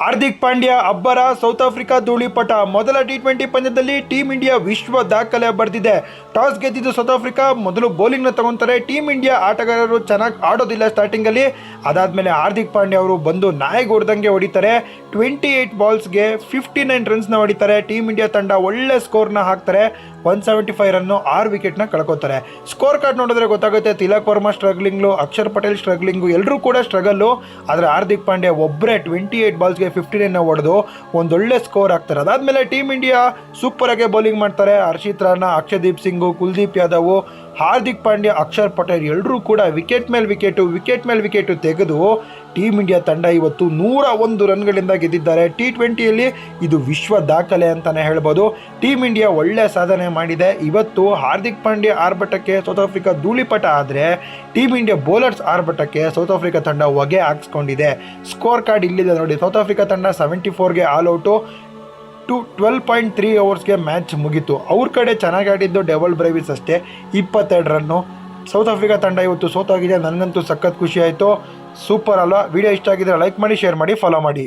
ಹಾರ್ದಿಕ್ ಪಾಂಡ್ಯ, ಅಬ್ಬರ, south Africa ಧೂಳಿಪಟ ಮೊದಲ ಟಿ ಟ್ವೆಂಟಿ ಪಂದ್ಯದಲ್ಲಿ ಟೀಂ ಇಂಡಿಯಾ ವಿಶ್ವ ದಾಖಲೆ ಬರೆದಿದೆ. ಟಾಸ್ ಗೆದ್ದಿದ್ದು ಸೌತ್ ಆಫ್ರಿಕಾ. ಮೊದಲು ಬೌಲಿಂಗ್ನ ತಗೊಂತಾರೆ. ಟೀಂ ಇಂಡಿಯಾ ಆಟಗಾರರು ಚೆನ್ನಾಗಿ ಆಡೋದಿಲ್ಲ ಸ್ಟಾರ್ಟಿಂಗಲ್ಲಿ ಅದಾದಮೇಲೆ ಹಾರ್ದಿಕ್ ಪಾಂಡ್ಯ ಅವರು ಬಂದು ನಾಯಿಗೆ ಹೊಡೆದಂಗೆ ಹೊಡಿತಾರೆ. ಟ್ವೆಂಟಿ ಏಯ್ಟ್ ಬಾಲ್ಸ್ಗೆ ಫಿಫ್ಟಿ ನೈನ್ ರನ್ಸ್ನ ಹೊಡಿತಾರೆ. ಟೀಂ ಇಂಡಿಯಾ ತಂಡ ಒಳ್ಳೆ ಸ್ಕೋರ್ನ ಹಾಕ್ತಾರೆ. ಒನ್ ಸೆವೆಂಟಿ ಫೈವ್ ರನ್ನು ಆರು ವಿಕೆಟ್ನ ಕಳ್ಕೊತಾರೆ. ಸ್ಕೋರ್ ಕಾರ್ಡ್ ನೋಡಿದ್ರೆ ಗೊತ್ತಾಗುತ್ತೆ, ತಿಲಕ್ ವರ್ಮಾ ಸ್ಟ್ರಗ್ಲಿಂಗು ಅಕ್ಷರ್ ಪಟೇಲ್ ಸ್ಟ್ರಗ್ಲಿಂಗು ಎಲ್ಲರೂ ಕೂಡ ಸ್ಟ್ರಗಲ್ಲು ಆದರೆ ಹಾರ್ದಿಕ್ ಪಾಂಡ್ಯ ಒಬ್ಬರೇ ಟ್ವೆಂಟಿ ಏಯ್ಟ್ ಬಾಲ್ಸ್ಗೆ ಫಿಫ್ಟಿ ನೈನ್ನ ಹೊಡೆದು ಒಂದೊಳ್ಳೆ ಸ್ಕೋರ್ ಆಗ್ತಾರೆ ಅದಾದಮೇಲೆ ಟೀಮ್ ಇಂಡಿಯಾ ಸೂಪರ್ ಆಗಿ ಬೌಲಿಂಗ್ ಮಾಡ್ತಾರೆ. ಹರ್ಷಿತ್ ರಾಣಾ ಅಕ್ಷದೀಪ್ ಸಿಂಗು, ಕುಲ್ದೀಪ್ ಯಾದವ್ ಹಾರ್ದಿಕ್ ಪಾಂಡ್ಯ, ಅಕ್ಷರ್ ಪಟೇಲ್ ಎಲ್ಲರೂ ಕೂಡ ವಿಕೆಟ್ ಮೇಲೆ ವಿಕೆಟು ವಿಕೆಟ್ ಮೇಲೆ ವಿಕೆಟು ತೆಗೆದು ಟೀಮ್ ಇಂಡಿಯಾ ತಂಡ ಇವತ್ತು ನೂರ ಒಂದು ರನ್ಗಳಿಂದ ಗೆದ್ದಿದ್ದಾರೆ. ಟಿ ಟ್ವೆಂಟಿಯಲ್ಲಿ ಇದು ವಿಶ್ವ ದಾಖಲೆ ಅಂತಲೇ ಹೇಳ್ಬೋದು. ಟೀಮ್ ಇಂಡಿಯಾ ಒಳ್ಳೆ ಸಾಧನೆ ಮಾಡಿದೆ. ಇವತ್ತು ಹಾರ್ದಿಕ್ ಪಾಂಡ್ಯ ಆರ್ಭಟಕ್ಕೆ ಸೌತ್ ಆಫ್ರಿಕಾ ಧೂಳಿಪಟ ಆದರೆ ಟೀಮ್ ಇಂಡಿಯಾ ಬೌಲರ್ಸ್ ಆರ್ಭಟಕ್ಕೆ ಸೌತ್ ಆಫ್ರಿಕಾ ತಂಡ ಹೊಗೆ ಹಾಕ್ಸ್ಕೊಂಡಿದೆ. ಸ್ಕೋರ್ ಕಾರ್ಡ್ ಇಲ್ಲಿದೆ ನೋಡಿ. ಸೌತ್ ಆಫ್ರಿಕಾ ತಂಡ seventy ಫೋರ್ಗೆ all out to twelve point three ಅವರ್ಸ್ಗೆ match ಮುಗೀತು. ಅವ್ರ ಕಡೆ ಚೆನ್ನಾಗಿ ಆಡಿದ್ದು ಡೆವಲ್ ಬ್ರೈವಿಸ್ ಅಷ್ಟೇ. ಇಪ್ಪತ್ತೆರಡು ರನ್ನು ಸೌತ್ ಆಫ್ರಿಕಾ ತಂಡ ಇವತ್ತು ಸೋತಾಗಿದೆ. ನನಗಂತೂ ಸಖತ್ ಖುಷಿ ಆಯಿತು. ಸೂಪರ್ ಅಲ್ವಾ? ವಿಡಿಯೋ ಇಷ್ಟ ಆಗಿದ್ರೆ ಲೈಕ್ ಮಾಡಿ, ಶೇರ್ ಮಾಡಿ ಫಾಲೋ ಮಾಡಿ.